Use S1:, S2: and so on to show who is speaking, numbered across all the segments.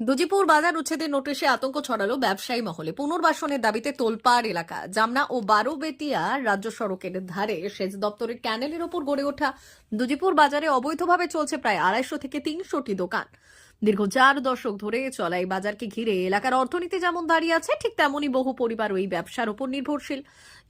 S1: দুজিপুর বাজার উচ্ছেদের নোটিশে আতঙ্ক ছড়ালো ব্যবসায়ী মহলে। পুনর্বাসনের দাবিতে তোলপাড় এলাকা, জামনা ও বারোবেটিয়া রাজ্য সড়কের ধারে সেচ দপ্তরের ক্যানেলের ওপর গড়ে ওঠা দুজিপুর বাজারে অবৈধভাবে চলছে প্রায় আড়াইশো থেকে তিনশোটি দোকান। দীর্ঘ চার দশক ধরে চলা এই বাজারকে ঘিরে এলাকার অর্থনীতি যেমন দাঁড়িয়ে আছে, ঠিক তেমনই বহু পরিবার ওই ব্যবসার উপর নির্ভরশীল।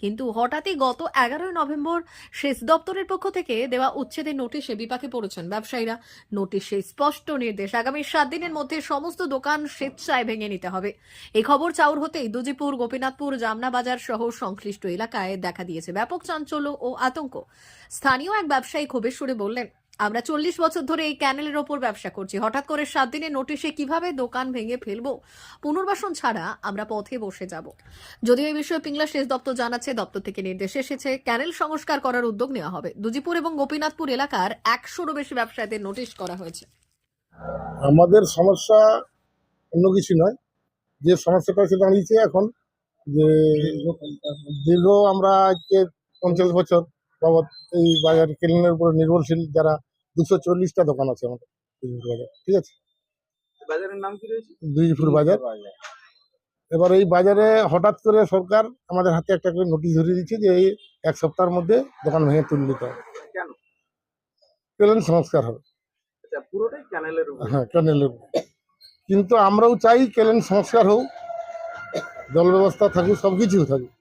S1: কিন্তু হঠাৎই গত এগারোই নভেম্বর সেচ দপ্তরের পক্ষ থেকে দেওয়া উচ্ছেদের নোটিশে বিপাকে পড়েছেন ব্যবসায়ীরা। নোটিশে স্পষ্ট নির্দেশ, আগামী সাত দিনের মধ্যে সমস্ত দোকান স্বেচ্ছায় ভেঙে নিতে হবে। এই খবর চাউর হতেই দুজিপুর, গোপীনাথপুর, জামনা বাজার সহ সংশ্লিষ্ট এলাকায় দেখা দিয়েছে ব্যাপক চাঞ্চল্য ও আতঙ্ক। স্থানীয় এক ব্যবসায়ী ক্ষোভের সুরে বললেন আমরা চল্লিশ বছর ধরে এই ক্যানেলের ওপর ব্যবসা করছি। হঠাৎ করে সাত দিনে নোটিশে কীভাবে দোকান ভেঙে ফেলব? পুনর্বাসন ছাড়া আমরা পথে বসে যাব। যদিও এই বিষয়ে পিংলা সেচ দপ্তর জানাচ্ছে, দপ্তর থেকে নির্দেশ এসেছে, ক্যানেল সংস্কার করার উদ্যোগ নেওয়া হবে। দুজিপুর এবং গোপীনাথপুর এলাকার একশোরও বেশি ব্যবসায়ীদের নোটিশ করা হয়েছে।
S2: আমাদের সমস্যা অন্য কিছু নয়। যে সমস্যাটা এসে দাঁড়িয়েছে এখন, যে দীর্ঘ আমরা আজকে পঞ্চাশ বছর বাবদ এই বাজার কেলিনের উপর নির্ভরশীল যারা দুশো চল্লিশটা দোকান আছে আমাদের দুইপুর বাজার ঠিক আছে?
S3: বাজারের নাম কি রয়েছে?
S2: দুইপুর বাজার। এবার এই বাজারে হঠাৎ করে সরকার আমাদের হাতে একটা করে নোটিশ ধরিয়ে দিচ্ছে যে এই এক সপ্তাহের মধ্যে দোকান ভেঙে তুলে নিতে হবে।
S3: কেন?
S2: সংস্কার হবে।
S3: আচ্ছা পুরোটাই
S2: হ্যাঁ ক্যানেলের কিন্তু আমরাও চাই কেলেন সংস্কার হোক জল ব্যবস্থা থাকুক সব কিছু থাকুক।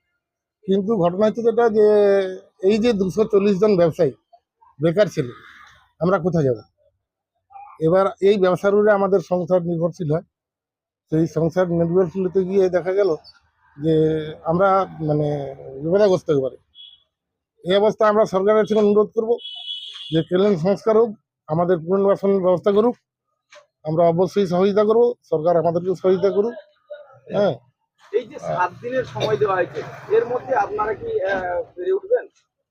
S2: কিন্তু ঘটনা হচ্ছে যেটা যে এই যে দুশো জন ব্যবসায়ী বেকার ছিল আমরা কোথায় যাব? এবার এই ব্যবসার উপরে আমাদের সংসার নির্ভরশীল হয়। সেই সংসার নির্ভরশীলতে গিয়ে দেখা গেল যে আমরা মানে বিপদাগ্রস্ত হতে পারি এই অবস্থায় আমরা সরকারের কাছে অনুরোধ করব যে কেলেন সংস্কার হোক, আমাদের পুনর্বাসনের ব্যবস্থা করুক। আমরা অবশ্যই সহযোগিতা করব, সরকার আমাদেরকে সহযোগিতা করুক। হ্যাঁ।
S3: এই যে সাত দিনের সময় দেওয়া হয়েছে, এর মধ্যে আপনারা কি উঠবেন?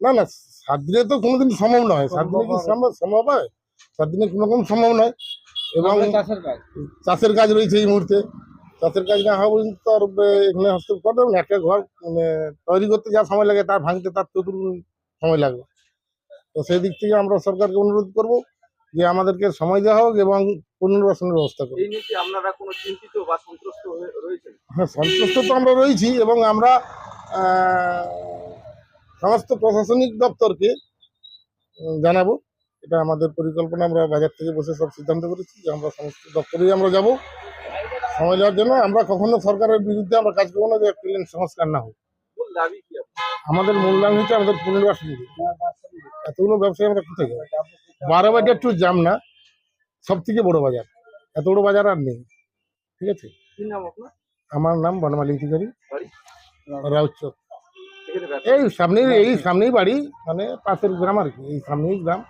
S2: না না সাত দিনে তো কোনোদিন সম্ভব নয়। সাত দিনে কি সম্ভব সম্ভব হয়? সাত দিনে কোনো রকম সম্ভব নয়। এবং
S3: চাষের কাজ?
S2: রয়েছে এই মুহূর্তে। চাষের কাজ না হওয়া পর্যন্ত তো আর এখানে হস্তক্ষেপ করতে হবে একটা ঘর মানে তৈরি করতে যা সময় লাগে তার ভাঙতে তার চতুর্গুণ সময় লাগবে। তো সেই দিক থেকে আমরা সরকারকে অনুরোধ করব যে আমাদেরকে সময় দেওয়া হোক এবং পুনর্বাসনের ব্যবস্থা করুক।
S3: এই নিয়ে কি আপনারা কোনো চিন্তিত বা সন্ত্রস্ত হয়ে রয়েছেন?
S2: হ্যাঁ সন্তুষ্ট তো আমরা রয়েছি এবং আমরা আহ, সমস্ত প্রশাসনিক দপ্তরকে জানাব। এটা আমাদের পরিকল্পনা আমরা বাজার থেকে বসে সব সিদ্ধান্ত করেছি যে আমরা সমস্ত দপ্তরেই আমরা যাব। সময় নেওয়ার জন্য আমরা কখনো সরকারের বিরুদ্ধে আমরা কাজ করব না যে ক্লিন সংস্কার না হোক। আমাদের মূল মূল্যায়ন হচ্ছে আমাদের পুনর্বাসন। এতগুলো ব্যবসায়ী আমরা কোথায় যাব? বারো বাজার টু জাম না সব থেকে বড় বাজার। এত বড় বাজার আর নেই ঠিক আছে? আমার নাম বনমালী অধিকারী।
S3: ব্যবসা
S2: এই সামনেই এই সামনেই বাড়ি মানে পাশের গ্রাম আর কি এই সামনেই গ্রাম।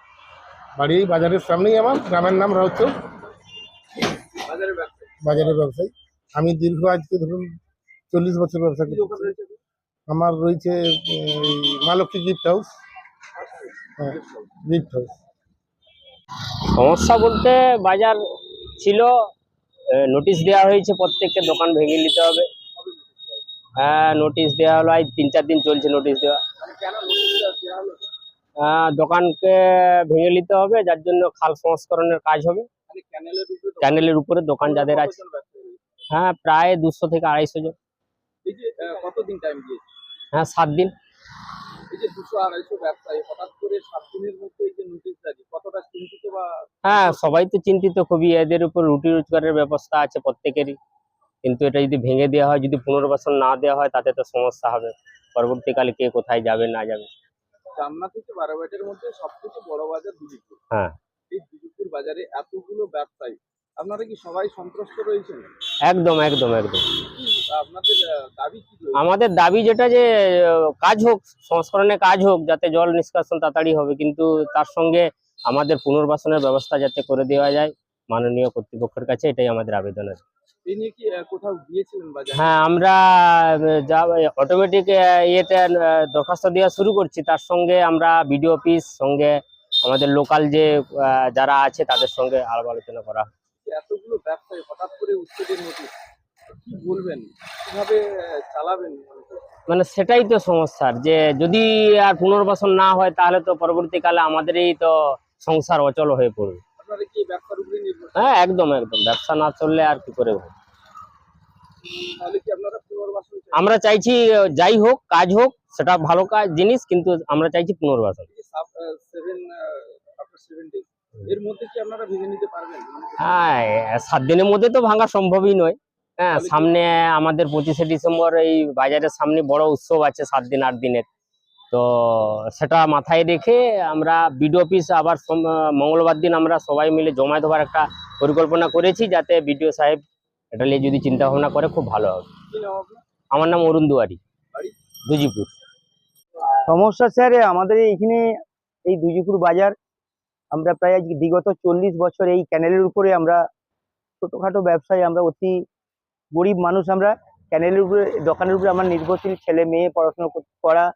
S2: বাড়ি এই বাজারের সামনেই আমার গ্রামের নাম রাউচর
S3: বাজারের
S2: বাজারের ব্যবসায়ী। আমি দীর্ঘ আজকে ধরুন চল্লিশ বছর ব্যবসা
S3: কি দোকান
S2: করছি
S3: রয়েছে?
S2: আমার রয়েছে মালক্ষী গিফট হাউস হ্যাঁ গিফট হাউস
S4: সমস্যা বলতে বাজার ছিল নোটিশ দেওয়া হয়েছে প্রত্যেককে দোকান ভেঙে নিতে হবে। হ্যাঁ নোটিশ দেওয়া হলো আজ তিন চার দিন চলছে নোটিশ দেওয়া। আহ, দোকানকে ভেঙে নিতে হবে যার জন্য খাল সংস্করণের কাজ হবে।
S3: ক্যানেলের উপরে দোকান-
S4: যাদের আছে? হ্যাঁ প্রায় দুশো থেকে আড়াইশো জন। হ্যাঁ সাত দিন। হ্যাঁ সবাই তো চিন্তিত খুবই। এদের উপর রুটি রোজগারের ব্যবস্থা আছে প্রত্যেকেরই। কিন্তু এটা যদি ভেঙে দেওয়া হয় যদি পুনর্বাসন না দেওয়া হয় তাতে তো সমস্যা হবে। পরবর্তীকালে কে কোথায় যাবে না যাবে?
S3: জামনা থেকে বারোবাটের মধ্যে সবথেকে বড় বাজার দুদিপুর
S4: হ্যাঁ।
S3: এই দুদিপুর বাজারে এতগুলো ব্যবসায়ী। আপনারা কি সবাই সন্ত্রস্ত রয়েছেন?
S4: একদম একদম একদম।
S3: আপনাদের দাবি কি
S4: আমাদের দাবি যেটা যে কাজ হোক সংস্করণে কাজ হোক যাতে জল নিষ্কাশন তাড়াতাড়ি হবে কিন্তু তার সঙ্গে আমাদের পুনর্বাসনের ব্যবস্থা যাতে করে দেওয়া যায় মাননীয় কর্তৃপক্ষের কাছে এটাই আমাদের আবেদন আছে হ্যাঁ আমরা যা অটোমেটিক ইয়েতে দরখাস্ত দেওয়া শুরু করছি। তার সঙ্গে আমরা বিডিও অফিস সঙ্গে আমাদের লোকাল যে যারা আছে তাদের সঙ্গে আলাপ আলোচনা করা।
S3: এতগুলো ব্যবসায়ী হঠাৎ করে উচ্ছেদের নোটিশ কি বলবেন? কীভাবে চালাবেন মানে
S4: সেটাই তো সমস্যার যে যদি আর পুনর্বাসন না হয় তাহলে তো পরবর্তীকালে আমাদেরই তো সংসার অচল হয়ে পড়বে। হ্যাঁ একদম একদম। ব্যবসা না চললে আর কি করে হবে? আমরা চাইছি যাই হোক কাজ হোক সেটা ভালো কাজ জিনিস কিন্তু আমরা চাইছি পুনর্বাসন।
S3: মানে
S4: হ্যাঁ সাত দিনের মধ্যে তো ভাঙা সম্ভবই নয়। হ্যাঁ সামনে আমাদের পঁচিশে ডিসেম্বর এই বাজারের সামনে বড় উৎসব আছে সাত দিন আট দিনের। তো সেটা মাথায় রেখে আমরা বিডিও অফিস আবার মঙ্গলবার দিন আমরা সবাই মিলে জমা দেওয়ার একটা পরিকল্পনা করেছি যাতে বিডিও সাহেব এটা নিয়ে যদি চিন্তা ভাবনা করে খুব ভালো হবে। আমার নাম অরুণ দুয়ারি দুজিপুর।
S5: সমস্যা স্যার আমাদের এইখানে এই দুজিপুর বাজার আমরা প্রায় আজকে বিগত চল্লিশ বছর এই ক্যানেলের উপরে আমরা ছোটোখাটো ব্যবসায়ী আমরা অতি গরিব মানুষ আমরা ক্যানেলের উপরে দোকানের উপরে আমার নির্ভরশীল ছেলে মেয়ে পড়াশোনা করা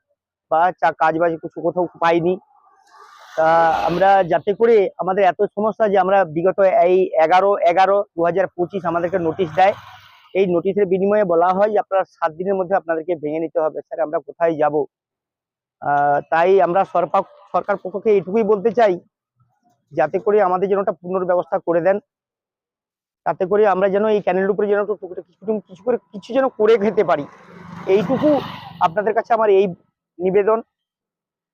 S5: বা কাজ বাজ কিছু কোথাও পাইনি। তা আমরা যাতে করে আমাদের এত সমস্যা যে আমরা বিগত এই এগারো এগারো দু হাজার পঁচিশ আমাদেরকে নোটিশ দেয়। এই নোটিশের বিনিময়ে বলা হয় যে আপনারা সাত দিনের মধ্যে আপনাদেরকে ভেঙে নিতে হবে। স্যার, আমরা কোথায় যাব? তাই আমরা সরকার সরকার পক্ষকে এইটুকুই বলতে চাই, যাতে করে আমাদের যেন একটা পুনর্ব্যবস্থা করে দেন। তাতে করে আমরা যেন এই ক্যানেলের উপরে যেন কিছু কিছু করে কিছু যেন করে খেতে পারি। এইটুকু আপনাদের কাছে আমার এই নিবেদন?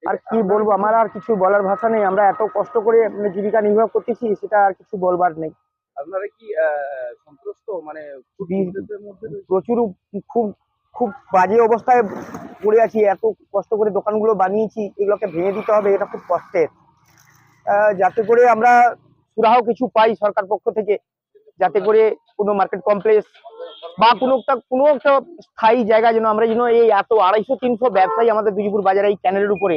S5: আর কি বলব? আমার আর কিছু বলার ভাষা নেই। আমরা এত কষ্ট করে মানে জীবিকা নির্বাহ করতেছি সেটা আর কিছু বলবার নেই।
S3: আপনারা কি সন্তুষ্ট মানে?
S5: প্রচুর খুব খুব বাজে অবস্থায় পড়ে আছি। এত কষ্ট করে দোকানগুলো বানিয়েছি এগুলোকে ভেঙে দিতে হবে এটা খুব কষ্টের। যাতে করে আমরা সুরাহ কিছু পাই সরকার পক্ষ থেকে। যাতে করে কোনো মার্কেট কমপ্লেক্স বা কোনো একটা কোনো একটা স্থায়ী জায়গা যেন আমরা যেন এই এত আড়াইশো, তিনশো ব্যবসায়ী আমাদের দুজিপুর বাজারে এই ক্যানেলের উপরে।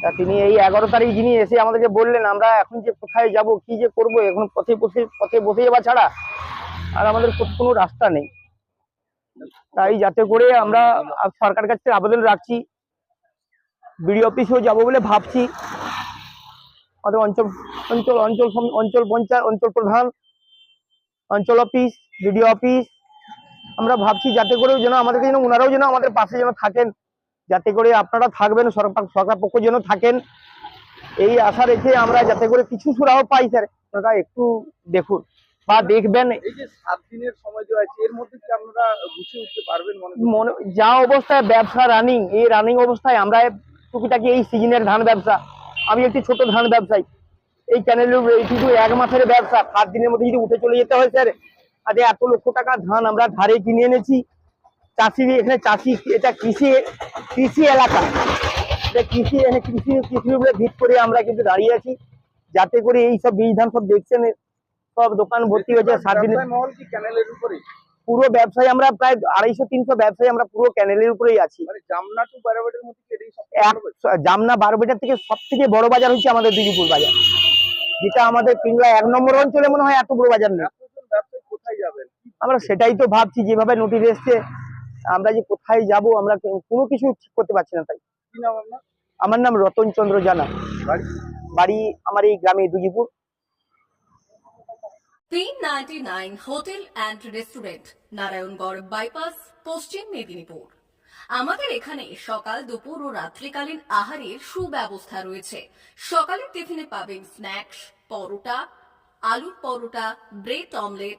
S5: তা তিনি এই এগারো তারিখ যিনি এসে আমাদেরকে বললেন, আমরা এখন যে কোথায় যাব, কি যে করব, এখন পথে বসে পথে বসে যাওয়া ছাড়া আর আমাদের কোনো রাস্তা নেই। তাই যাতে করে আমরা সরকার কাছে আবেদন রাখছি, বিডিও অফিসেও যাব বলে ভাবছি। আমাদের অঞ্চল অঞ্চল অঞ্চল অঞ্চল পঞ্চায়েত, অঞ্চল প্রধান, অঞ্চল অফিস, বিডিও অফিস আমরা ভাবছি যাতে করে যেন আমাদেরকে যেন ওনারাও যেন আমাদের পাশে যেন থাকেন যাতে করে আপনারা থাকবেন সরকার সরকার পক্ষ যেন থাকেন। এই আশা রেখে আমরা যাতে করে কিছু সুরাহ পাই স্যার। আপনারা একটু দেখুন বা দেখবেন।
S3: এই যে সাত দিনের সময় দেওয়া আছে এর মধ্যে কি আপনারা গুছিয়ে উঠতে পারবেন মনে
S5: যা অবস্থায় ব্যবসা রানিং এই রানিং অবস্থায় আমরা টুকিটাকি এই সিজনের ধান ব্যবসা। আমি একটি ছোট ধান ব্যবসায়ী। এই চ্যানেলের উপরে এই শুধু এক মাসের ব্যবসা সাত দিনের মধ্যে যদি উঠে চলে যেতে হয় স্যার আজ এত লক্ষ টাকা ধান আমরা ধারে কিনে এনেছি। চাষি এখানে চাষি এটা কৃষি কৃষি এলাকা। এটা কৃষি এখানে কৃষি কৃষির উপরে ভিত করে আমরা কিন্তু দাঁড়িয়ে আছি। যাতে করে এই সব বীজ ধান সব দেখছেন সব দোকান ভর্তি হয়েছে সাত দিনে পুরো ব্যবসায়ী আমরা প্রায় আড়াইশো তিনশো ব্যবসায়ী আমরা পুরো ক্যানেলের উপরেই আছি।
S3: মানে জামনা
S5: জামনা বারোবেটার থেকে সব থেকে বড় বাজার হচ্ছে আমাদের দিদিপুর বাজার। যেটা আমাদের পিংলা এক নম্বর অঞ্চলে মনে হয় এত বড় বাজার নেই। আমরা সেটাই তো ভাবছি যেভাবে নোটিশ এসছে আমরা যে কোথায় যাব আমরা কেউ- কোনো কিছু ঠিক করতে পারছি না তাই। আমার নাম রতন চন্দ্র জানা।
S3: বাড়ি?
S5: আমার এই গ্রামে দুজিপুর।
S1: তিন ninety nine hotel and restaurant Narayangarh bypass Paschim Medinipur. আমাদের এখানে সকাল দুপুর ও রাত্রিকালীন আহারের সুব্যবস্থা রয়েছে। সকালের টিফিনে পাবেন স্ন্যাক্স পরোটা আলুর paratha bread omelette